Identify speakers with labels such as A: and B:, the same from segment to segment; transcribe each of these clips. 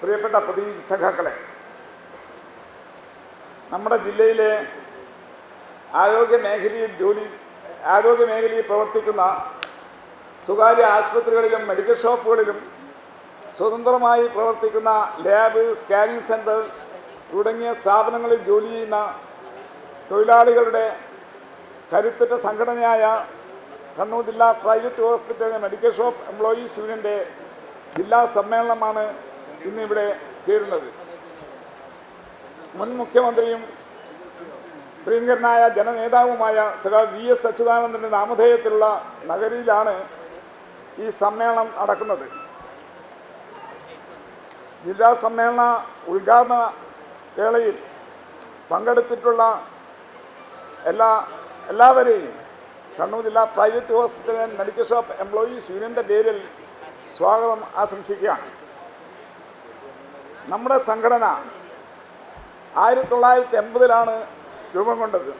A: പ്രിയപ്പെട്ട പ്രതി സഖാക്കളെ നമ്മുടെ ജില്ലയിലെ ആരോഗ്യ മേഖലയിൽ ജോലി ആരോഗ്യ മേഖലയിൽ പ്രവർത്തിക്കുന്ന സ്വകാര്യ ആശുപത്രികളിലും മെഡിക്കൽ ഷോപ്പുകളിലും സ്വതന്ത്രമായി പ്രവർത്തിക്കുന്ന ലാബ് സ്കാനിംഗ് സെന്റർ തുടങ്ങിയ സ്ഥാപനങ്ങളിൽ ജോലി ചെയ്യുന്ന തൊഴിലാളികളുടെ കരുത്തുറ്റ സംഘടനയായ കണ്ണൂർ ജില്ലാ private hospital medical shop employees യൂണിയന്റെ ജില്ലാ സമ്മേളനമാണ് ഇന്നിവിടെ ചേരുന്നത്. മുൻ മുഖ്യമന്ത്രിയും പ്രിയങ്കരനായ ജനനേതാവുമായ സഖാ വി എസ് അച്യുതാനന്ദന്റെ നാമധേയത്തിലുള്ള നഗരിയിലാണ് ഈ സമ്മേളനം നടക്കുന്നത്. ജില്ലാ സമ്മേളന ഉദ്ഘാടന വേളയിൽ പങ്കെടുത്തിട്ടുള്ള എല്ലാ എല്ലാവരെയും കണ്ണൂർ ജില്ലാ private hospital and medical shop employees യൂണിയന്റെ പേരിൽ സ്വാഗതം ആശംസിക്കുകയാണ്. നമ്മുടെ സംഘടന ആയിരത്തി തൊള്ളായിരത്തി എൺപതിലാണ് രൂപം കൊണ്ടത്.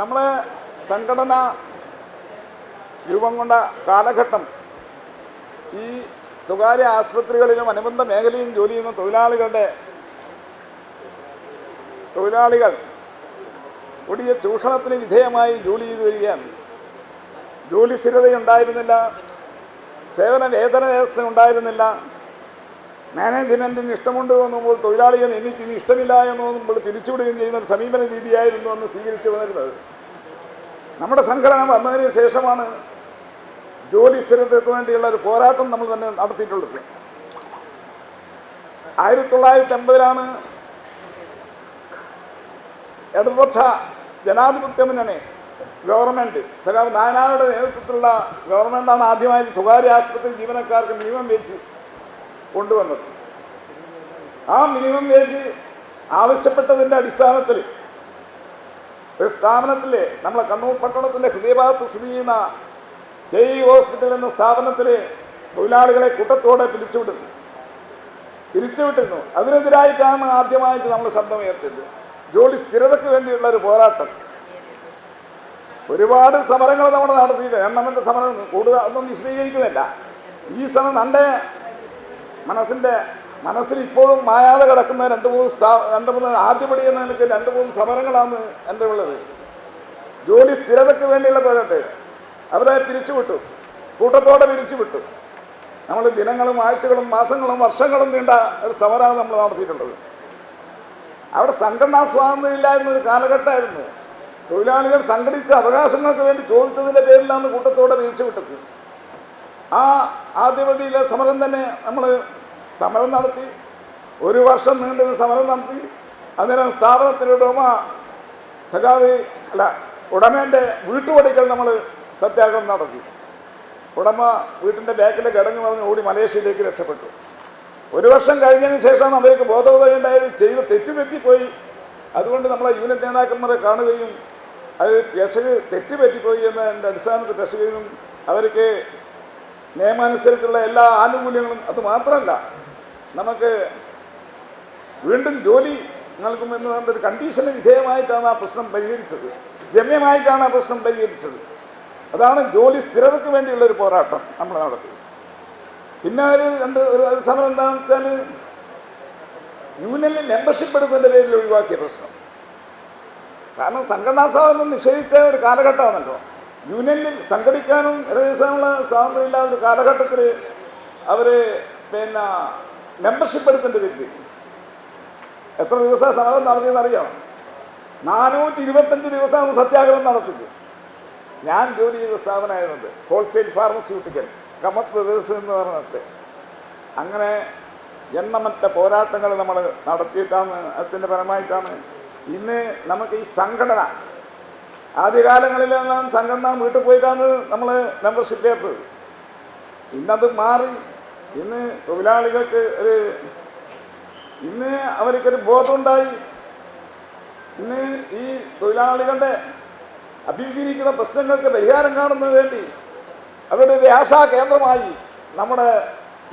A: നമ്മളെ സംഘടന രൂപം കൊണ്ട കാലഘട്ടം ഈ സ്വകാര്യ ആശുപത്രികളിലും അനുബന്ധ മേഖലയും ജോലി ചെയ്യുന്ന തൊഴിലാളികളുടെ തൊഴിലാളികൾ കൊടിയ ചൂഷണത്തിന് വിധേയമായി ജോലി ചെയ്തു വരികയാണ്. ജോലി സ്ഥിരതയുണ്ടായിരുന്നില്ല. സേവന വേതന വ്യവസ്ഥ ഉണ്ടായിരുന്നില്ല മാനേജ്മെന്റിന് ഇഷ്ടമുണ്ട് തോന്നുമ്പോൾ തൊഴിലാളിയെ നിയമിക്കും. ഇഷ്ടമില്ല എന്ന് തോന്നുമ്പോൾ പിരിച്ചുവിടുകയും ചെയ്യുന്ന ഒരു സമീപന രീതിയായിരുന്നു അന്ന് സ്വീകരിച്ചു വന്നിരുന്നത്. നമ്മുടെ സംഘടന വന്നതിന് ശേഷമാണ് ജോലി സ്ഥിരതയ്ക്ക് വേണ്ടിയുള്ള ഒരു പോരാട്ടം നമ്മൾ തന്നെ നടത്തിയിട്ടുള്ളത്. ആയിരത്തി തൊള്ളായിരത്തി എൺപതിലാണ് ഇടതുപക്ഷ ജനാധിപത്യ മുന്നണി ഗവൺമെന്റ് സഖാവ് നായനാരുടെ നേതൃത്വത്തിലുള്ള ഗവൺമെന്റാണ് ആദ്യമായി സ്വകാര്യ ആശുപത്രി ജീവനക്കാർക്ക് നിയമം വേജ് കൊണ്ടുവന്നത്. ആ മിനിമം വേജ് ആവശ്യപ്പെട്ടതിന്റെ അടിസ്ഥാനത്തിൽ ഒരു സ്ഥാപനത്തിൽ നമ്മളെ കണ്ണൂർ പട്ടണത്തിന്റെ ഹൃദയഭാഗത്ത് സ്ഥിതി ചെയ്യുന്ന കെ ഇ ഹോസ്പിറ്റൽ എന്ന സ്ഥാപനത്തിൽ തൊഴിലാളികളെ കൂട്ടത്തോടെ പിരിച്ചുവിടുന്നു. പിരിച്ചുവിട്ടിരുന്നു. അതിനെതിരായിട്ടാണ് ആദ്യമായിട്ട് നമ്മൾ ശബ്ദമുയർത്തിയത് ജോലി സ്ഥിരതയ്ക്ക് വേണ്ടിയുള്ള ഒരു പോരാട്ടം. ഒരുപാട് സമരങ്ങൾ നമ്മൾ നടത്തിയിട്ട് എണ്ണമെന്റെ സമരം കൂടുതൽ ഒന്നും വിശദീകരിക്കുന്നില്ല. ഈ സമയം നമ്മുടെ മനസ്സിന്റെ മനസ്സിൽ ഇപ്പോഴും മായാതെ കിടക്കുന്ന രണ്ട് മൂന്ന് സ്ഥാ രണ്ട് മൂന്ന് ആദ്യപടി എന്ന നിലയ്ക്ക് രണ്ട് മൂന്ന് സമരങ്ങളാണ് എന്റെ ഉള്ളത്. ജോലി സ്ഥിരതയ്ക്ക് വേണ്ടിയുള്ള പോരാട്ടെ. അവരെ പിരിച്ചുവിട്ടു കൂട്ടത്തോടെ പിരിച്ചുവിട്ടു നമ്മൾ ദിനങ്ങളും ആഴ്ചകളും മാസങ്ങളും വർഷങ്ങളും നീണ്ട ഒരു സമരമാണ് നമ്മൾ നടത്തിയിട്ടുള്ളത്. അവിടെ സംഘടനാ സ്വാതന്ത്ര്യം ഇല്ല എന്നൊരു കാലഘട്ടമായിരുന്നു. തൊഴിലാളികൾ സംഘടിച്ച അവകാശങ്ങൾക്ക് വേണ്ടി ചോദിച്ചതിന്റെ പേരിലാണ് കൂട്ടത്തോടെ പിരിച്ചുവിട്ടത് ആ ആദ്യപടിയിലെ സമരം തന്നെ നമ്മൾ സമരം നടത്തി. ഒരു വർഷം നീണ്ടുന്ന സമരം നടത്തി. അന്നേരം സ്ഥാപനത്തിന്റെ ഉടമ സഖാവ് അല്ല ഉടമേന്റെ വീട്ടുപടിക്കൽ നമ്മൾ സത്യാഗ്രഹം നടത്തി. ഉടമ വീട്ടിന്റെ ബാക്കിലെ കിടങ്ങ് പറഞ്ഞ് ഓടി മലേഷ്യയിലേക്ക് രക്ഷപ്പെട്ടു. ഒരു വർഷം കഴിഞ്ഞതിന് ശേഷം അവർക്ക് ബോധോദയം ഉണ്ടായത്. ചെയ്ത് തെറ്റുപറ്റിപ്പോയി. അതുകൊണ്ട് നമ്മളെ യൂണിയൻ നേതാക്കന്മാരെ കാണുകയും അത് പെസക് തെറ്റുപറ്റിപ്പോയി എന്നതിന്റെ അടിസ്ഥാനത്തിൽ പെശകുകയും അവർക്ക് നിയമാനുസരിച്ചുള്ള എല്ലാ ആനുകൂല്യങ്ങളും. അത് മാത്രമല്ല നമുക്ക് വീണ്ടും ജോലി നൽകുമെന്ന് പറഞ്ഞൊരു കണ്ടീഷന് വിധേയമായിട്ടാണ് ആ പ്രശ്നം പരിഹരിച്ചത്. രമ്യമായിട്ടാണ് ആ പ്രശ്നം പരിഹരിച്ചത്. അതാണ് ജോലി സ്ഥിരതയ്ക്ക് വേണ്ടിയുള്ള ഒരു പോരാട്ടം നമ്മൾ നടത്തി പിന്നെ ഒരു രണ്ട് ഒരു ഒരു സമരം എന്താണെന്ന് വെച്ചാൽ യൂണിയനിൽ മെമ്പർഷിപ്പ് എടുത്തതിന്റെ പേരിൽ ഒഴിവാക്കിയ പ്രശ്നം. കാരണം സംഘടനാ സ്വാതന്ത്ര്യം നിഷേധിച്ച ഒരു കാലഘട്ടമാണല്ലോ. യൂണിയനിൽ സംഘടിക്കാനും ഇടദേശമുള്ള സ്വാതന്ത്ര്യമില്ലാത്ത ഒരു കാലഘട്ടത്തിൽ അവർ പിന്നെ മെമ്പർഷിപ്പ് എടുത്തിട്ട് കിട്ടി എത്ര ദിവസം സമരം നടത്തിയെന്ന് അറിയാം? നാനൂറ്റി ഇരുപത്തഞ്ച് ദിവസമാണ് സത്യാഗ്രഹം നടത്തിയത്. ഞാൻ ജോലി ചെയ്ത സ്ഥാപനമായിരുന്നത് ഹോൾസെയിൽ ഫാർമസ്യൂട്ടിക്കൽ കമത്ത് ബ്രദേഴ്സ് എന്ന് പറഞ്ഞിട്ട്. അങ്ങനെ എണ്ണമറ്റ പോരാട്ടങ്ങൾ നമ്മൾ നടത്തിയിട്ടാണ് അതിന്റെ പരമായിട്ടാണ് ഇന്ന് നമുക്ക് ഈ സംഘടന ആദ്യകാലങ്ങളിലെല്ലാം സംഘടന വീട്ടിൽ പോയിട്ടാണ് നമ്മൾ മെമ്പർഷിപ്പ് ചേർത്തത് ഇന്നത് മാറി. ഇന്ന് തൊഴിലാളികൾക്ക് ഒരു ഇന്ന് അവർക്കൊരു ബോധമുണ്ടായി. ഇന്ന് ഈ തൊഴിലാളികളുടെ അഭിമുഖീകരിക്കുന്ന പ്രശ്നങ്ങൾക്ക് പരിഹാരം കാണുന്നതിന് വേണ്ടി അവരുടെ ആശാ കേന്ദ്രമായി നമ്മുടെ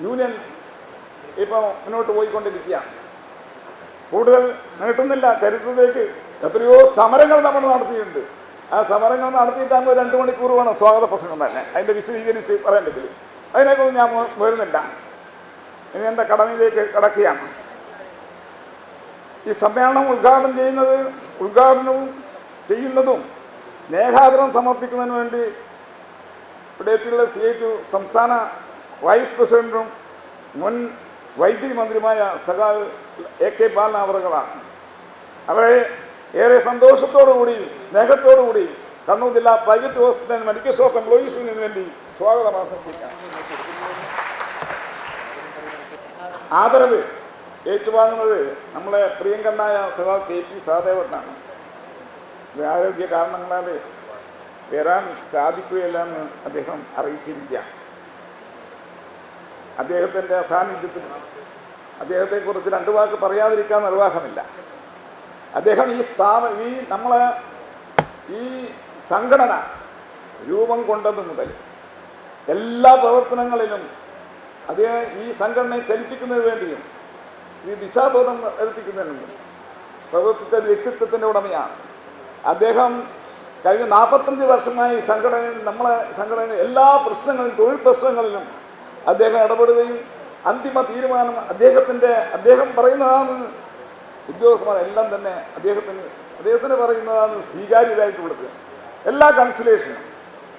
A: യൂണിയൻ ഇപ്പോൾ മുന്നോട്ട് പോയിക്കൊണ്ടിരിക്കുകയാണ്. കൂടുതൽ നീട്ടുന്നില്ല. ചരിത്രത്തിലേക്ക് എത്രയോ സമരങ്ങൾ നമ്മൾ നടത്തിയിട്ടുണ്ട്. ആ സമരങ്ങൾ നടത്തിയിട്ടാകുമ്പോൾ രണ്ട് മണിക്കൂർ വേണം സ്വാഗത പ്രസംഗം തന്നെ. അതിന്റെ വിശദീകരിച്ച് പറയേണ്ടതിൽ അതിനെക്കുറിച്ച് ഞാൻ വരുന്നില്ല. ഇനി എന്റെ കടമയിലേക്ക് കടക്കുകയാണ്. ഈ സമ്മേളനം ഉദ്ഘാടനം ചെയ്യുന്നത് ഉദ്ഘാടനവും ചെയ്യുന്നതും സ്നേഹാദരം സമർപ്പിക്കുന്നതിന് വേണ്ടി ഇവിടെ എത്തിയുള്ള സി ഐ സംസ്ഥാന വൈസ് പ്രസിഡന്റും മുൻ വൈദ്യുതി മന്ത്രിയുമായ സഖാവ് എ കെ ബാലൻ അവറുകളാണ്. അവരെ ഏറെ സന്തോഷത്തോടുകൂടി സ്നേഹത്തോടുകൂടി കണ്ണൂർ ജില്ലാ പ്രൈവറ്റ് ഹോസ്പിറ്റൽ മെഡിക്കൽ ഷോപ്പ് എംപ്ലോയീസിന് വേണ്ടി സ്വാഗതം ആശംസിക്കാം ആദരവ്. ഏറ്റുവാങ്ങുന്നത് നമ്മളെ പ്രിയങ്കരനായ സഖാവ് കെ പി സഹദേവനാണ് ആരോഗ്യ കാരണങ്ങളാൽ വരാൻ സാധിക്കുകയില്ല എന്ന് അദ്ദേഹം അറിയിച്ചിരിക്കുക അദ്ദേഹത്തിന്റെ സാന്നിധ്യത്തിൽ അദ്ദേഹത്തെക്കുറിച്ച് രണ്ട് വാക്ക് പറയാതിരിക്കാൻ നിർവാഹമില്ല. അദ്ദേഹം ഈ സ്ഥാപ ഈ നമ്മളെ ഈ സംഘടന രൂപം കൊണ്ടത് മുതൽ എല്ലാ പ്രവർത്തനങ്ങളിലും അദ്ദേഹം ഈ സംഘടനയെ ചലിപ്പിക്കുന്നതിന് വേണ്ടിയും ഈ ദിശാബോധം എത്തിക്കുന്നതിനും പ്രവർത്തിച്ച വ്യക്തിത്വത്തിന്റെ ഉടമയാണ്. അദ്ദേഹം കഴിഞ്ഞ നാൽപ്പത്തഞ്ച് വർഷമായി സംഘടനയിൽ നമ്മളെ സംഘടനയിൽ എല്ലാ പ്രശ്നങ്ങളിലും തൊഴിൽ പ്രശ്നങ്ങളിലും അദ്ദേഹം ഇടപെടുകയും അന്തിമ തീരുമാനം അദ്ദേഹത്തിന്റെ അദ്ദേഹം പറയുന്നതാണ് ഉദ്യോഗസ്ഥന്മാരെല്ലാം തന്നെ അദ്ദേഹത്തിന് അദ്ദേഹത്തിന് പറയുന്നതാണ് സ്വീകാര്യതായിട്ടുള്ളത്. എല്ലാ കൺസിലേഷനും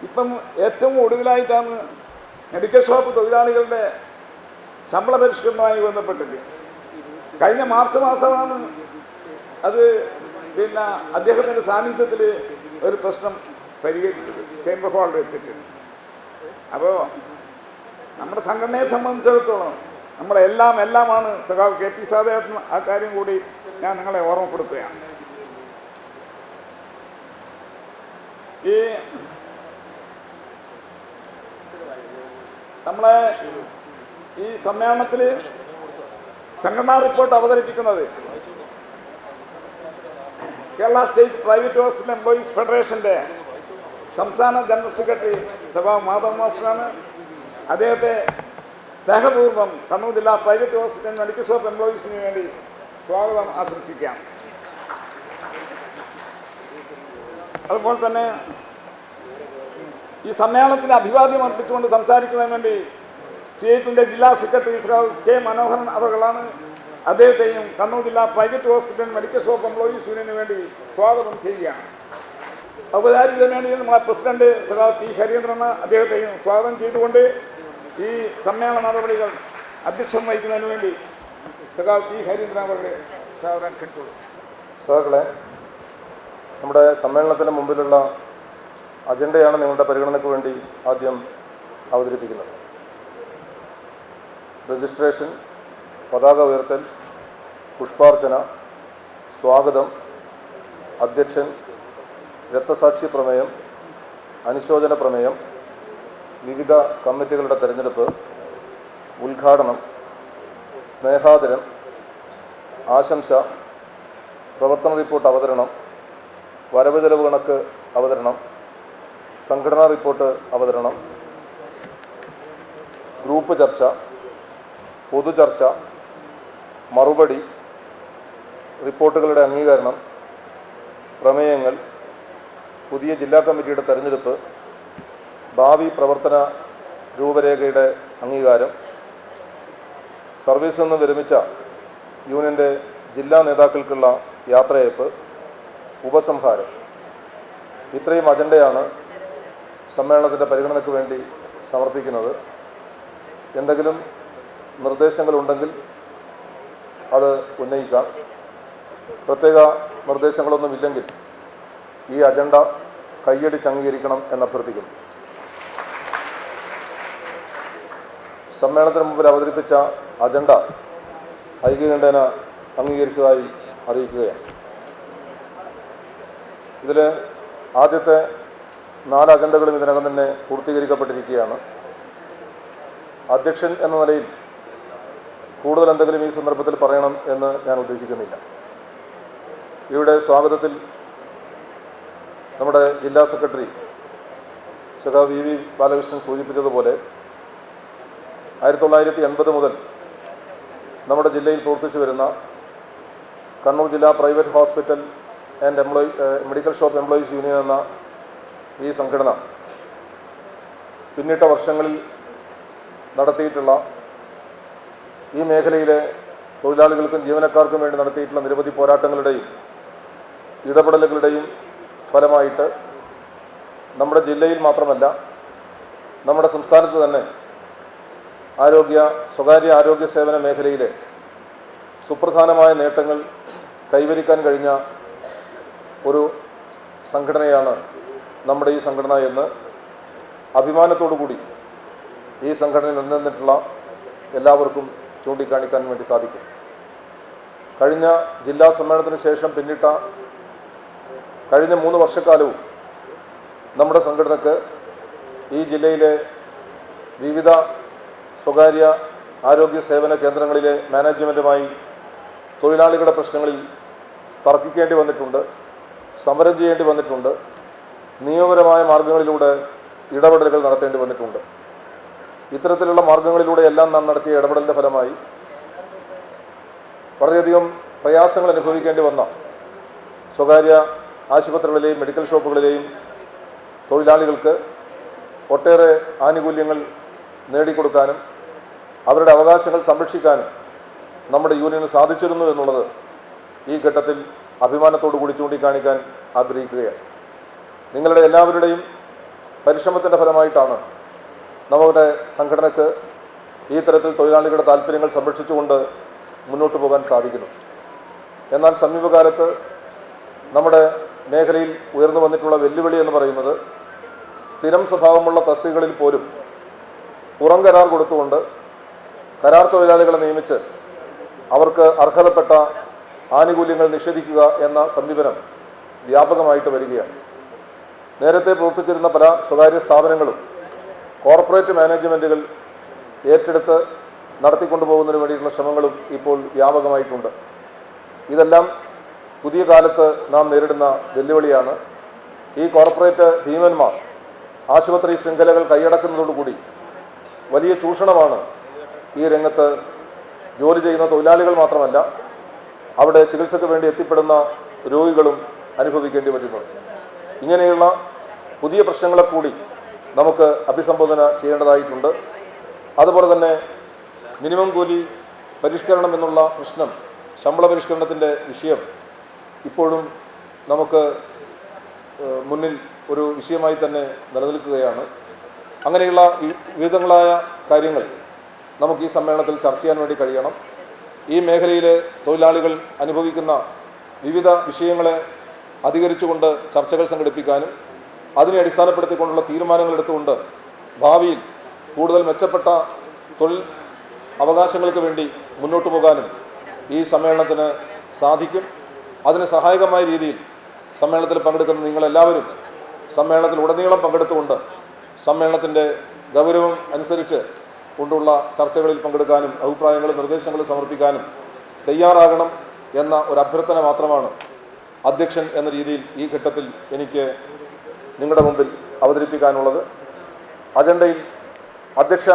A: ഇപ്പം ഏറ്റവും ഒടുവിലായിട്ടാണ് മെഡിക്കൽ ഷോപ്പ് തൊഴിലാളികളുടെ ശമ്പള പരിഷ്കരണവുമായി ബന്ധപ്പെട്ടിട്ട്. കഴിഞ്ഞ മാർച്ച് മാസമാണ് അത് പിന്നെ അദ്ദേഹത്തിന്റെ സാന്നിധ്യത്തിൽ ഒരു പ്രശ്നം പരിഹരിച്ചത് ചേംബർ ഹാളിൽ വെച്ചിട്ട്. അപ്പോൾ നമ്മുടെ സംഘടനയെ സംബന്ധിച്ചിടത്തോളം നമ്മുടെ എല്ലാം എല്ലാമാണ് സഖാവ് കെ പി സാധേട്ടൻ ആ കാര്യം കൂടി ഞാൻ നിങ്ങളെ ഓർമ്മപ്പെടുത്തുകയാണ്. ഈ നമ്മളെ ഈ സമ്മേളനത്തിൽ സംഘടനാ റിപ്പോർട്ട് അവതരിപ്പിക്കുന്നത് Kerala state private hospital employees ഫെഡറേഷന്റെ സംസ്ഥാന ജനറൽ സെക്രട്ടറി സഭാ മാധവ് മാസ്റ്ററാണ്. അദ്ദേഹത്തെ സ്നേഹപൂർവം കണ്ണൂർ ജില്ലാ പ്രൈവറ്റ് ഹോസ്പിറ്റൽ മെഡിക്കൽ ഷോപ്പ് എംപ്ലോയീസിന് വേണ്ടി സ്വാഗതം ആശംസിക്കാം. അതുപോലെ തന്നെ ഈ സമ്മേളനത്തിന് അഭിവാദ്യം അർപ്പിച്ചുകൊണ്ട് സംസാരിക്കുന്നതിന് വേണ്ടി സി ഐ ജില്ലാ സെക്രട്ടറി ശ്രീ കെ മനോഹരൻ അവകളാണ് അദ്ദേഹത്തെയും കണ്ണൂർ ജില്ലാ private hospital medical shop employees യൂണിയന് വേണ്ടി സ്വാഗതം ചെയ്യുകയാണ്. ഔപചാരിക വേണ്ടി നമ്മളെ പ്രസിഡന്റ് സഖാവ് പി ഹരീന്ദ്രൻ അദ്ദേഹത്തെയും സ്വാഗതം ചെയ്തുകൊണ്ട് ഈ സമ്മേളന നടപടികൾ അധ്യക്ഷം വഹിക്കുന്നതിന് വേണ്ടി സഖാവ് പി ഹരീന്ദ്രൻ അവരുടെ സ്വാഗതം ക്ഷണിച്ചോളൂ
B: സഹകളെ നമ്മുടെ സമ്മേളനത്തിന് മുമ്പിലുള്ള അജണ്ടയാണ് നിങ്ങളുടെ പരിഗണനയ്ക്ക് വേണ്ടി ആദ്യം അവതരിപ്പിക്കുന്നത്. രജിസ്ട്രേഷൻ പതാക ഉയർത്തൽ പുഷ്പാർച്ചന സ്വാഗതം അധ്യക്ഷൻ രക്തസാക്ഷി പ്രമേയം അനുശോചന പ്രമേയം വിവിധ കമ്മിറ്റികളുടെ തെരഞ്ഞെടുപ്പ് ഉദ്ഘാടനം സ്നേഹാദരം ആശംസ പ്രവർത്തന റിപ്പോർട്ട് അവതരണം വരവ് ചെലവ് കണക്ക് അവതരണം സംഘടനാ റിപ്പോർട്ട് അവതരണം ഗ്രൂപ്പ് ചർച്ച പൊതുചർച്ച മറുപടി റിപ്പോർട്ടുകളുടെ അംഗീകരണം പ്രമേയങ്ങൾ പുതിയ ജില്ലാ കമ്മിറ്റിയുടെ തെരഞ്ഞെടുപ്പ് ഭാവി പ്രവർത്തന രൂപരേഖയുടെ അംഗീകാരം സർവീസിൽ നിന്ന് വിരമിച്ച യൂണിയന്റെ ജില്ലാ നേതാക്കൾക്കുള്ള യാത്രയയപ്പ് ഉപസംഹാരം. ഇത്രയും അജണ്ടയാണ് സമ്മേളനത്തിന്റെ പരിഗണനയ്ക്ക് വേണ്ടി സമർപ്പിക്കുന്നത്. എന്തെങ്കിലും നിർദ്ദേശങ്ങളുണ്ടെങ്കിൽ അത് ഉന്നയിക്കാം. പ്രത്യേക നിർദ്ദേശങ്ങളൊന്നുമില്ലെങ്കിൽ ഈ അജണ്ട കൈയടിച്ച് അംഗീകരിക്കണം എന്നഭ്യർത്ഥിക്കുന്നു. സമ്മേളനത്തിന് മുമ്പിൽ അവതരിപ്പിച്ച അജണ്ട ഐക്യകണ്ഠേന അംഗീകരിച്ചതായി അറിയിക്കുകയാണ്. ഇതിൽ ആദ്യത്തെ നാല് അജണ്ടകളും ഇതിനകം തന്നെ പൂർത്തീകരിക്കപ്പെട്ടിരിക്കുകയാണ്. അധ്യക്ഷൻ എന്ന നിലയിൽ കൂടുതൽ എന്തെങ്കിലും ഈ സന്ദർഭത്തിൽ പറയണം എന്ന് ഞാൻ ഉദ്ദേശിക്കുന്നില്ല. ഇവിടെ സ്വാഗതത്തിൽ നമ്മുടെ ജില്ലാ സെക്രട്ടറി സഖാ വി വി ബാലകൃഷ്ണൻ സൂചിപ്പിച്ചതുപോലെ ആയിരത്തി തൊള്ളായിരത്തി എൺപത് മുതൽ നമ്മുടെ ജില്ലയിൽ പ്രവർത്തിച്ചു വരുന്ന കണ്ണൂർ ജില്ലാ private hospital and employee medical shop employees union എന്ന ഈ സംഘടന പിന്നിട്ട വർഷങ്ങളിൽ നടത്തിയിട്ടുള്ള ഈ മേഖലയിലെ തൊഴിലാളികൾക്കും ജീവനക്കാർക്കും വേണ്ടി നടത്തിയിട്ടുള്ള നിരവധി പോരാട്ടങ്ങളുടെയും ഇടപെടലുകളുടെയും ഫലമായിട്ട് നമ്മുടെ ജില്ലയിൽ മാത്രമല്ല നമ്മുടെ സംസ്ഥാനത്ത് തന്നെ ആരോഗ്യ സ്വകാര്യ ആരോഗ്യ സേവന മേഖലയിലെ സുപ്രധാനമായ നേട്ടങ്ങൾ കൈവരിക്കാൻ കഴിഞ്ഞ ഒരു സംഘടനയാണ് നമ്മുടെ ഈ സംഘടന എന്ന് അഭിമാനത്തോടു കൂടി ഈ സംഘടനയിൽ നിലനിന്നിട്ടുള്ള എല്ലാവർക്കും ചൂണ്ടിക്കാണിക്കാൻ വേണ്ടി സാധിക്കും. കഴിഞ്ഞ ജില്ലാ സമ്മേളനത്തിന് ശേഷം പിന്നിട്ട കഴിഞ്ഞ മൂന്ന് വർഷക്കാലവും നമ്മുടെ സംഘടനക്ക് ഈ ജില്ലയിലെ വിവിധ സ്വകാര്യ ആരോഗ്യ സേവന കേന്ദ്രങ്ങളിലെ മാനേജ്മെന്റുമായി തൊഴിലാളികളുടെ പ്രശ്നങ്ങളിൽ തർക്കിക്കേണ്ടി വന്നിട്ടുണ്ട് സമരം ചെയ്യേണ്ടി വന്നിട്ടുണ്ട്. നിയമപരമായ മാർഗങ്ങളിലൂടെ ഇടപെടലുകൾ നടത്തേണ്ടി വന്നിട്ടുണ്ട്. ഇത്തരത്തിലുള്ള മാർഗങ്ങളിലൂടെ എല്ലാം നാം നടത്തിയ ഇടപെടലിന്റെ ഫലമായി വളരെയധികം പ്രയാസങ്ങൾ അനുഭവിക്കേണ്ടി വന്ന സ്വകാര്യ ആശുപത്രികളിലെയും മെഡിക്കൽ ഷോപ്പുകളിലെയും തൊഴിലാളികൾക്ക് ഒട്ടേറെ ആനുകൂല്യങ്ങൾ നേടിക്കൊടുക്കാനും അവരുടെ അവകാശങ്ങൾ സംരക്ഷിക്കാനും നമ്മുടെ യൂണിയന് സാധിച്ചിരുന്നു എന്നുള്ളത് ഈ ഘട്ടത്തിൽ അഭിമാനത്തോടു കൂടി ചൂണ്ടിക്കാണിക്കാൻ ആഗ്രഹിക്കുകയാണ്. നിങ്ങളുടെ എല്ലാവരുടെയും പരിശ്രമത്തിന്റെ ഫലമായിട്ടാണ് നമ്മുടെ സംഘടനയ്ക്ക് ഈ തരത്തിൽ തൊഴിലാളികളുടെ താല്പര്യങ്ങൾ സംരക്ഷിച്ചുകൊണ്ട് മുന്നോട്ട് പോകാൻ സാധിക്കുന്നു. എന്നാൽ സമീപകാലത്ത് നമ്മുടെ മേഖലയിൽ ഉയർന്നു വന്നിട്ടുള്ള വെല്ലുവിളി എന്ന് പറയുന്നത് സ്ഥിരം സ്വഭാവമുള്ള തസ്തികകളിൽ പോലും പുറം കരാർ കൊടുത്തുകൊണ്ട് കരാർ തൊഴിലാളികളെ നിയമിച്ച് അവർക്ക് അർഹതപ്പെട്ട ആനുകൂല്യങ്ങൾ നിഷേധിക്കുക എന്ന സമീപനം വ്യാപകമായിട്ട് വരികയാണ്. നേരത്തെ പ്രവർത്തിച്ചിരുന്ന പല സ്വകാര്യ സ്ഥാപനങ്ങളും കോർപ്പറേറ്റ് മാനേജ്മെന്റുകൾ ഏറ്റെടുത്ത് നടത്തിക്കൊണ്ടുപോകുന്നതിന് വേണ്ടിയിട്ടുള്ള ശ്രമങ്ങളും ഇപ്പോൾ വ്യാപകമായിട്ടുണ്ട്. ഇതെല്ലാം പുതിയ കാലത്ത് നാം നേരിടുന്ന വെല്ലുവിളിയാണ്. ഈ കോർപ്പറേറ്റ് ഭീമന്മാർ ആശുപത്രി ശൃംഖലകൾ കൈയടക്കുന്നതോടുകൂടി വലിയ ചൂഷണമാണ് ഈ രംഗത്ത് ജോലി ചെയ്യുന്ന തൊഴിലാളികൾ മാത്രമല്ല അവിടെ ചികിത്സയ്ക്ക് വേണ്ടി എത്തിപ്പെടുന്ന രോഗികളും അനുഭവിക്കേണ്ടി വരുന്നത്. ഇങ്ങനെയുള്ള പുതിയ പ്രശ്നങ്ങളെ കൂടി നമുക്ക് അഭിസംബോധന ചെയ്യേണ്ടതായിട്ടുണ്ട്. അതുപോലെ തന്നെ മിനിമം കൂലി പരിഷ്കരണം എന്നുള്ള പ്രശ്നം ശമ്പള പരിഷ്കരണത്തിന്റെ വിഷയം ഇപ്പോഴും നമുക്ക് മുന്നിൽ ഒരു വിഷയമായി തന്നെ നിലനിൽക്കുകയാണ്. അങ്ങനെയുള്ള വിവിധങ്ങളായ കാര്യങ്ങൾ നമുക്ക് ഈ സമ്മേളനത്തിൽ ചർച്ച ചെയ്യാൻ വേണ്ടി കഴിയണം. ഈ മേഖലയിലെ തൊഴിലാളികൾ അനുഭവിക്കുന്ന വിവിധ വിഷയങ്ങളെ അധികരിച്ചുകൊണ്ട് ചർച്ചകൾ സംഘടിപ്പിക്കാനും അതിനെ അടിസ്ഥാനപ്പെടുത്തിക്കൊണ്ടുള്ള തീരുമാനങ്ങൾ എടുത്തുകൊണ്ട് ഭാവിയിൽ കൂടുതൽ മെച്ചപ്പെട്ട തൊഴിൽ അവകാശങ്ങൾക്ക് വേണ്ടി മുന്നോട്ട് പോകാനും ഈ സമ്മേളനത്തിന് സാധിക്കും. അതിന് സഹായകമായ രീതിയിൽ സമ്മേളനത്തിൽ പങ്കെടുക്കുന്ന നിങ്ങളെല്ലാവരും സമ്മേളനത്തിൽ ഉടനീളം പങ്കെടുത്തുകൊണ്ട് സമ്മേളനത്തിന്റെ ഗൗരവം അനുസരിച്ച് കൊണ്ടുള്ള ചർച്ചകളിൽ പങ്കെടുക്കാനും അഭിപ്രായങ്ങളും നിർദ്ദേശങ്ങളും സമർപ്പിക്കാനും തയ്യാറാകണം എന്ന ഒരു അഭ്യർത്ഥന മാത്രമാണ് അധ്യക്ഷൻ എന്ന രീതിയിൽ ഈ ഘട്ടത്തിൽ എനിക്ക് നിങ്ങളുടെ മുമ്പിൽ അവതരിപ്പിക്കാനുള്ളത്. അജണ്ടയിൽ അധ്യക്ഷ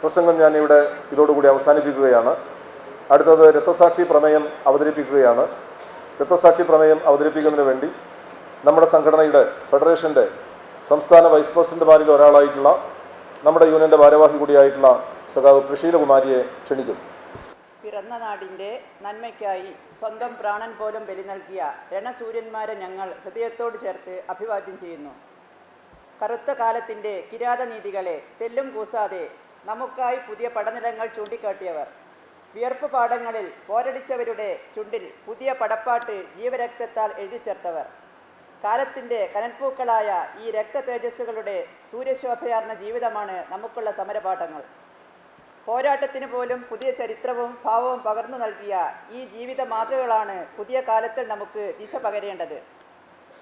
B: പ്രസംഗം ഞാൻ ഇവിടെ ഇതോടുകൂടി അവസാനിപ്പിക്കുകയാണ്. അടുത്തത് രക്തസാക്ഷി പ്രമേയം അവതരിപ്പിക്കുകയാണ്. രക്തസാക്ഷി പ്രമേയം അവതരിപ്പിക്കുന്നതിന് വേണ്ടി നമ്മുടെ സംഘടനയുടെ ഫെഡറേഷന്റെ സംസ്ഥാന വൈസ് പ്രസിഡന്റുമാരിൽ ഒരാളായിട്ടുള്ള നമ്മുടെ യൂണിയന്റെ ഭാരവാഹി കൂടിയായിട്ടുള്ള സഖാവ് പ്രശീലകുമാരിയെ ക്ഷണിക്കുന്നു.
C: പിറന്ന നാടിന്റെ നന്മയ്ക്കായി സ്വന്തം പ്രാണൻ പോലും ബലി നൽകിയ രണസൂര്യന്മാരെ ഞങ്ങൾ ഹൃദയത്തോട് ചേർത്ത് അഭിവാദ്യം ചെയ്യുന്നു. കറുത്ത കാലത്തിന്റെ കിരാതനീതികളെ തെല്ലും കൂസാതെ നമുക്കായി പുതിയ പടനിലങ്ങൾ ചൂണ്ടിക്കാട്ടിയവർ. വിയർപ്പ് പാടങ്ങളിൽ പോരടിച്ചവരുടെ ചുണ്ടിൽ പുതിയ പടപ്പാട്ട് ജീവരക്തത്താൽ എഴുതി ചേർത്തവർ. കാലത്തിന്റെ കനൽപ്പൂക്കളായ ഈ രക്തതേജസ്സുകളുടെ സൂര്യശോഭയാർന്ന ജീവിതമാണ് നമുക്കുള്ള സമരപാഠങ്ങൾ. പോരാട്ടത്തിന് പോലും പുതിയ ചരിത്രവും ഭാവവും പകർന്നു നൽകിയ ഈ ജീവിത മാതൃകളാണ് പുതിയ കാലത്തിൽ നമുക്ക് ദിശ പകരേണ്ടത്.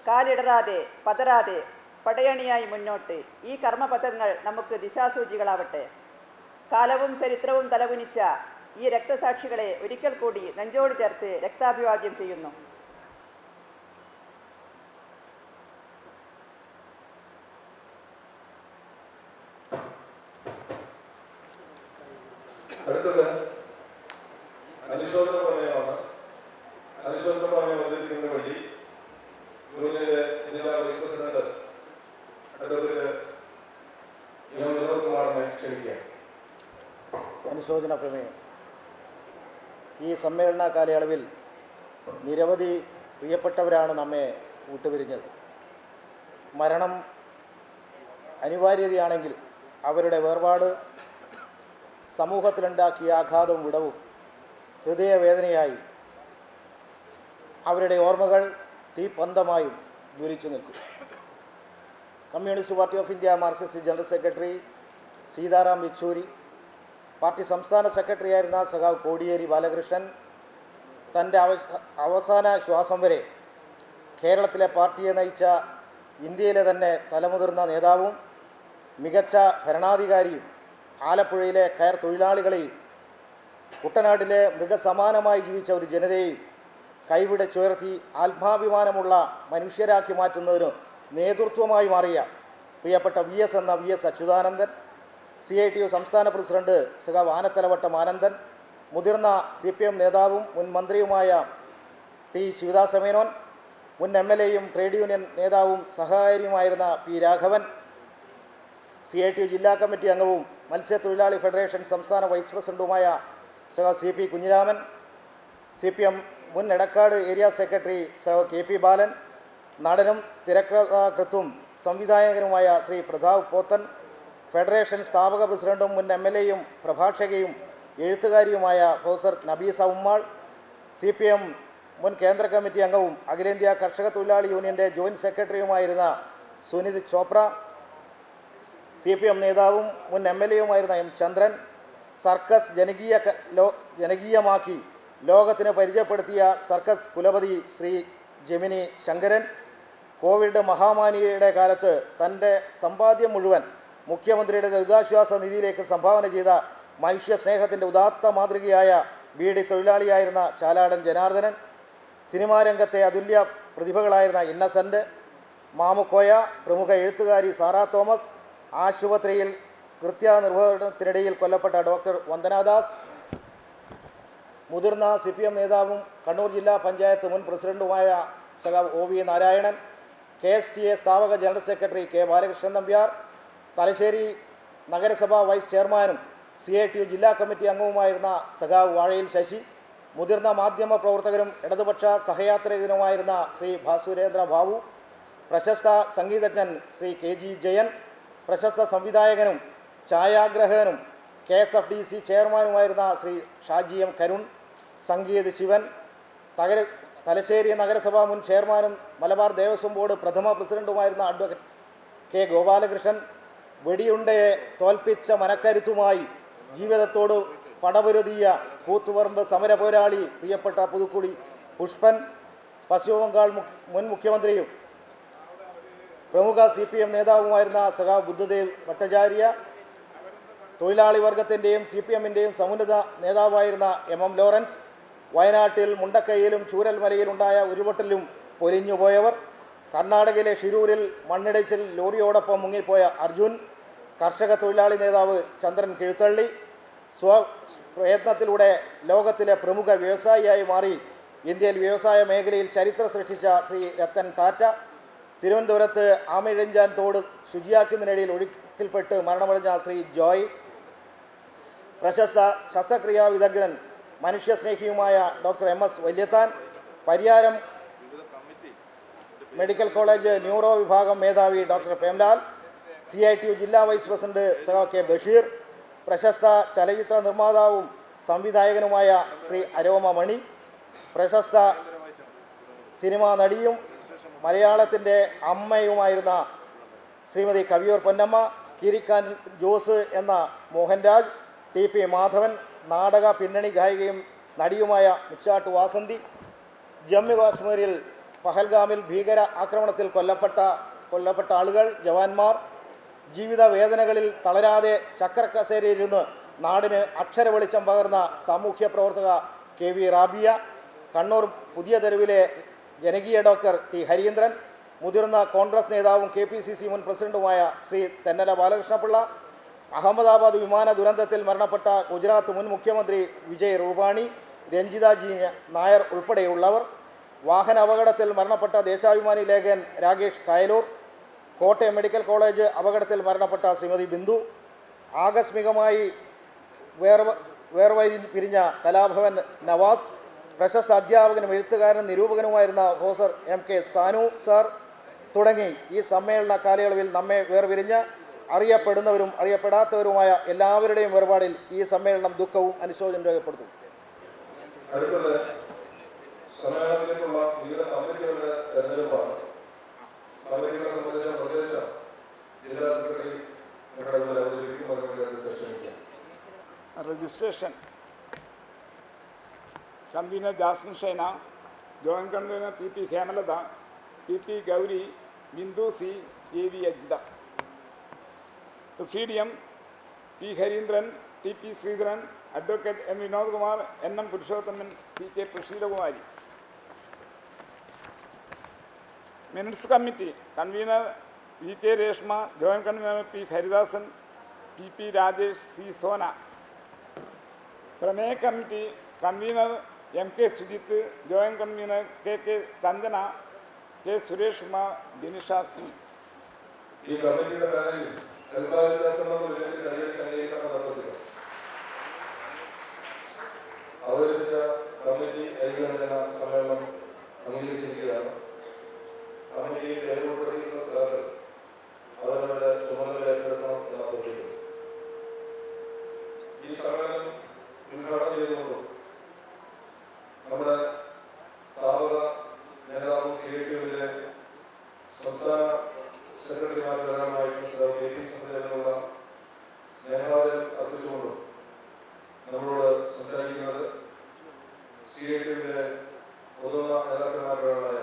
C: കാലിടറാതെ പതരാതെ പടയണിയായി മുന്നോട്ട് ഈ കർമ്മപഥങ്ങൾ നമുക്ക് ദിശാസൂചികളാവട്ടെ. കാലവും ചരിത്രവും തലകുനിച്ച ഈ രക്തസാക്ഷികളെ ഒരിക്കൽ കൂടി നെഞ്ചോട് ചേർത്ത് രക്താഭിവാദ്യം ചെയ്യുന്നു.
B: അടുത്തത് അനുശോചന പ്രമേയമാണ്. അനുശോചന പ്രമേയം അവതരിപ്പിക്കുന്നതിന് വഴി യൂണിയന്റെ ജില്ലാ വൈസ് പ്രസിഡന്റ് അഡ്വക്കേറ്റ്
D: അനുശോചന പ്രമേയം. ഈ സമ്മേളന കാലയളവിൽ നിരവധി പ്രിയപ്പെട്ടവരാണ് നമ്മെ വിട്ടുപിരിഞ്ഞത് മരണം അനിവാര്യതയാണെങ്കിൽ അവരുടെ വേർപാട് സമൂഹത്തിലുണ്ടാക്കിയ ആഘാതവും വിടവും ഹൃദയവേദനയായി അവരുടെ ഓർമ്മകൾ തീപ്പന്തമായും ജ്വലിച്ചു നിൽക്കും. Communist party of India Marxist general secretary Sitaram Yechury party സംസ്ഥാന സെക്രട്ടറിയായിരുന്ന സഖാവ് കോടിയേരി ബാലകൃഷ്ണൻ തന്റെ അവസാന ശ്വാസം വരെ കേരളത്തിലെ പാർട്ടിയെ നയിച്ച ഇന്ത്യയിലെ തന്നെ തലമുതിർന്ന നേതാവും മികച്ച ഭരണാധികാരിയും ആലപ്പുഴയിലെ കയർ തൊഴിലാളികളെയും കുട്ടനാട്ടിലെ മൃഗസമാനമായി ജീവിച്ച ഒരു ജനതയെയും കൈവിടച്ചുയർത്തി ആത്മാഭിമാനമുള്ള മനുഷ്യരാക്കി മാറ്റുന്നതിന് നേതൃത്വമായി മാറിയ പ്രിയപ്പെട്ട വി എസ് എന്ന V S Achuthanandan C I T U സംസ്ഥാന പ്രസിഡന്റ് സഖാവ് വാനത്തലവട്ടം ആനന്ദൻ മുതിർന്ന സി പി എം നേതാവും മുൻ മന്ത്രിയുമായ ടി ശിവദാസ മേനോൻ മുൻ എം എൽ എയും ട്രേഡ് യൂണിയൻ നേതാവും സഹകാരിയുമായിരുന്ന P Raghavan C I T U ജില്ലാ കമ്മിറ്റി അംഗവും മത്സ്യത്തൊഴിലാളി ഫെഡറേഷൻ സംസ്ഥാന വൈസ് പ്രസിഡന്റുമായ സഹ C P Kunhiraman C P M മുൻ എടക്കാട് ഏരിയ സെക്രട്ടറി സഹ കെ പി ബാലൻ നടനും തിരക്കഥാകൃത്തും സംവിധായകനുമായ ശ്രീ പ്രതാപ് പോത്തൻ ഫെഡറേഷൻ സ്ഥാപക പ്രസിഡന്റും മുൻ എം എൽ എയും പ്രഭാഷകയും എഴുത്തുകാരിയുമായ professor Nabeesa Ummal C P M മുൻ കേന്ദ്ര കമ്മിറ്റി അംഗവും അഖിലേന്ത്യാ കർഷക തൊഴിലാളി യൂണിയന്റെ joint സെക്രട്ടറിയുമായിരുന്ന Sunit Chopra C P M നേതാവും മുൻ എം എൽ എയുമായിരുന്ന എം ചന്ദ്രൻ സർക്കസ് ജനകീയ ജനകീയമാക്കി ലോകത്തിന് പരിചയപ്പെടുത്തിയ സർക്കസ് കുലപതി ശ്രീ ജെമിനി ശങ്കരൻ കോവിഡ് മഹാമാരിയുടെ കാലത്ത് തന്റെ സമ്പാദ്യം മുഴുവൻ മുഖ്യമന്ത്രിയുടെ ദുരിതാശ്വാസ നിധിയിലേക്ക് സംഭാവന ചെയ്ത മനുഷ്യ സ്നേഹത്തിന്റെ ഉദാത്ത മാതൃകയായ ബീഡി തൊഴിലാളിയായിരുന്ന ചാലാടൻ ജനാർദ്ദനൻ സിനിമാ രംഗത്തെ അതുല്യ പ്രതിഭകളായിരുന്ന ഇന്നസെന്റ് മാമുക്കോയ പ്രമുഖ എഴുത്തുകാരി സാറാ തോമസ് ആശുപത്രിയിൽ കൃത്യനിർവഹണത്തിനിടയിൽ കൊല്ലപ്പെട്ട ഡോക്ടർ വന്ദനാദാസ് മുതിർന്ന സി പി എം നേതാവും കണ്ണൂർ ജില്ലാ പഞ്ചായത്ത് മുൻ പ്രസിഡന്റുമായ സഖാവ് O V Narayanan K S T A സ്ഥാപക general secretary K Balakrishnan Nambiar Thalassery നഗരസഭാ വൈസ് ചെയർമാനും സി ഐ ടി യു ജില്ലാ കമ്മിറ്റി അംഗവുമായിരുന്ന സഖാവ് വാഴയിൽ ശശി മുതിർന്ന മാധ്യമ പ്രവർത്തകരും ഇടതുപക്ഷ സഹയാത്രികനുമായിരുന്ന ശ്രീ ഭാസുരേന്ദ്ര ബാബു പ്രശസ്ത സംഗീതജ്ഞൻ ശ്രീ കെ ജി ജയൻ പ്രശസ്ത സംവിധായകനും ഛായാഗ്രഹകനും K S F D C ചെയർമാനുമായിരുന്ന Shri Shaji M Karun Sangeeth Sivan തകര തലശ്ശേരി നഗരസഭാ മുൻ ചെയർമാനും മലബാർ ദേവസ്വം ബോർഡ് പ്രഥമ പ്രസിഡന്റുമായിരുന്ന അഡ്വക്കേറ്റ് കെ ഗോപാലകൃഷ്ണൻ വെടിയുണ്ടയെ തോൽപ്പിച്ച മനക്കരുത്തുമായി ജീവിതത്തോട് പടപൊരുതിയ കൂത്തുപറമ്പ് സമര പോരാളി പ്രിയപ്പെട്ട പുതുക്കുടി പുഷ്പൻ പശ്ചിമബംഗാൾ ബംഗാൾ മുൻ മുഖ്യമന്ത്രിയും പ്രമുഖ സി പി എം നേതാവുമായിരുന്ന സഖാവ് ബുദ്ധദേവ് ഭട്ടാചാര്യ തൊഴിലാളി വർഗത്തിന്റെയും സി പി എമ്മിന്റെയും സമുന്നത നേതാവായിരുന്ന എം എം ലോറൻസ് വയനാട്ടിൽ മുണ്ടക്കൈയിലും ചൂരൽമലയിലുണ്ടായ ഉരുപൊട്ടലും പൊലിഞ്ഞുപോയവർ കർണാടകയിലെ ഷിരൂരിൽ മണ്ണിടിച്ചിൽ ലോറിയോടൊപ്പം മുങ്ങിപ്പോയ അർജുൻ കർഷക തൊഴിലാളി നേതാവ് ചന്ദ്രൻ കിഴുത്തള്ളി സ്വ പ്രയത്നത്തിലൂടെ ലോകത്തിലെ പ്രമുഖ വ്യവസായിയായി മാറി ഇന്ത്യയിൽ വ്യവസായ മേഖലയിൽ ചരിത്രം സൃഷ്ടിച്ച ശ്രീ രത്തൻ ടാറ്റ തിരുവനന്തപുരത്ത് ആമിഴഞ്ചാൻ തോട് ശുചിയാക്കുന്നതിനിടയിൽ ഒഴുക്കിൽപ്പെട്ട് മരണമടഞ്ഞ ശ്രീ ജോയ്. പ്രശസ്ത ശസ്ത്രക്രിയാ വിദഗ്ധൻ മനുഷ്യസ്നേഹിയുമായ doctor M S Valiathan. Pariyaram medical college neuro വിഭാഗം മേധാവി doctor Premlal. C I T U ജില്ലാ വൈസ് പ്രസിഡന്റ് സഹ കെ ബഷീർ. പ്രശസ്ത ചലച്ചിത്ര നിർമ്മാതാവും സംവിധായകനുമായ ശ്രീ അരോമ മണി. പ്രശസ്ത സിനിമാ നടിയും മലയാളത്തിന്റെ അമ്മയുമായിരുന്ന ശ്രീമതി കവിയൂർ പൊന്നമ്മ കിരിക്കാൻ ജോസ് എന്ന മോഹൻരാജ് ടി പി മാധവൻ നാടക പിന്നണി ഗായികയും നടിയുമായ മുച്ചാട്ട് വാസന്തി ജമ്മു കാശ്മീരിൽ പഹൽഗാമിൽ ഭീകര ആക്രമണത്തിൽ കൊല്ലപ്പെട്ട കൊല്ലപ്പെട്ട ആളുകൾ ജവാന്മാർ ജീവിത വേദനകളിൽ തളരാതെ ചക്രക്കസേരയിരുന്ന് നാടിന് അക്ഷര വെളിച്ചം പകർന്ന സാമൂഹ്യ പ്രവർത്തക കെ വി റാബിയ കണ്ണൂർ പുതിയ തെരുവിലെ ജനകീയ ഡോക്ടർ ടി ഹരീന്ദ്രൻ മുതിർന്ന കോൺഗ്രസ് നേതാവും കെ പി സി സി മുൻ പ്രസിഡന്റുമായ ശ്രീ തെന്നല ബാലകൃഷ്ണപിള്ള അഹമ്മദാബാദ് വിമാന ദുരന്തത്തിൽ മരണപ്പെട്ട ഗുജറാത്ത് മുൻ മുഖ്യമന്ത്രി വിജയ് റൂപാണി രഞ്ജിത ജി നായർ ഉൾപ്പെടെയുള്ളവർ വാഹന അപകടത്തിൽ മരണപ്പെട്ട ദേശാഭിമാനി ലേഖൻ രാകേഷ് കായലൂർ കോട്ടയം മെഡിക്കൽ കോളേജ് അപകടത്തിൽ മരണപ്പെട്ട ശ്രീമതി ബിന്ദു ആകസ്മികമായി വേർവ വേർവൈ പിരിഞ്ഞ കലാഭവൻ നവാസ് പ്രശസ്ത അധ്യാപകനും എഴുത്തുകാരനും നിരൂപകനുമായിരുന്ന professor M K Sanu sir തുടങ്ങി ഈ സമ്മേളന കാലയളവിൽ നമ്മെ വേർപിരിഞ്ഞ് അറിയപ്പെടുന്നവരും അറിയപ്പെടാത്തവരുമായ എല്ലാവരുടെയും വേർപാടിൽ ഈ സമ്മേളനം ദുഃഖവും അനുശോചനം രേഖപ്പെടുത്തും.
B: അടുത്തത് സമ്മേളനത്തിലേക്കുള്ള വിവിധ കമ്മിറ്റികളുടെ തെരഞ്ഞെടുപ്പാണ്. കമ്മിറ്റികളെ സംബന്ധിച്ച നിർദ്ദേശം ജില്ലാ സെക്രട്ടറി അവതരിപ്പിക്കും. ക്ഷണിക്കാം
A: registration. Convener Jasmin Shaina joint convener P P Hemalatha P P Gauri Bindu C A V Ajitha. Presidium P Harindran T P Sreedharan advocate M Vinod Kumar N M Purushothaman C K Prasheelakumari minutes committee convener V K Reshma joint convener P Haridasan P P Rajesh C Sona. പ്രമേയ committee convener M K Sujith joint convener K K Sanjana K Suresh Kumar Dinisha C.
B: ഈ കമ്മിറ്റിയുടെ പാനലിൽ എന്ന വിഷയത്തിൽ കൈവരിച്ച് അംഗീകരിക്കണമെന്ന് അഭ്യർത്ഥിക്കുന്നു അവതരിപ്പിച്ച committee ഐക്യകണ്ഠന സമ്മേളനം അംഗീകരിച്ചിരിക്കുകയാണ്. കമ്മിറ്റിയിൽ പേരുൾപ്പെടുത്തിയിട്ടുള്ള സ്ഥലങ്ങൾ അവരവരുടെ ചുമതല ഏറ്റെടുക്കണം ഈ സമ്മേളനം ഉദ്ഘാടനം ചെയ്തുകൊണ്ടും നമ്മുടെ സ്ഥാപക നേതാവ് സി ഐ ടിയുടെ സംസ്ഥാന സെക്രട്ടറിമാരുടെ ഒരാളായിട്ടുള്ള കെ പി സംഘടനയുള്ള സ്നേഹാദരം അർപ്പിച്ചുകൊണ്ടും നമ്മളോട് സംസാരിക്കുന്നത് സി ഐ ടിയുടെ പൊതുവ നേതാക്കന്മാരുടെ ഒരാളായ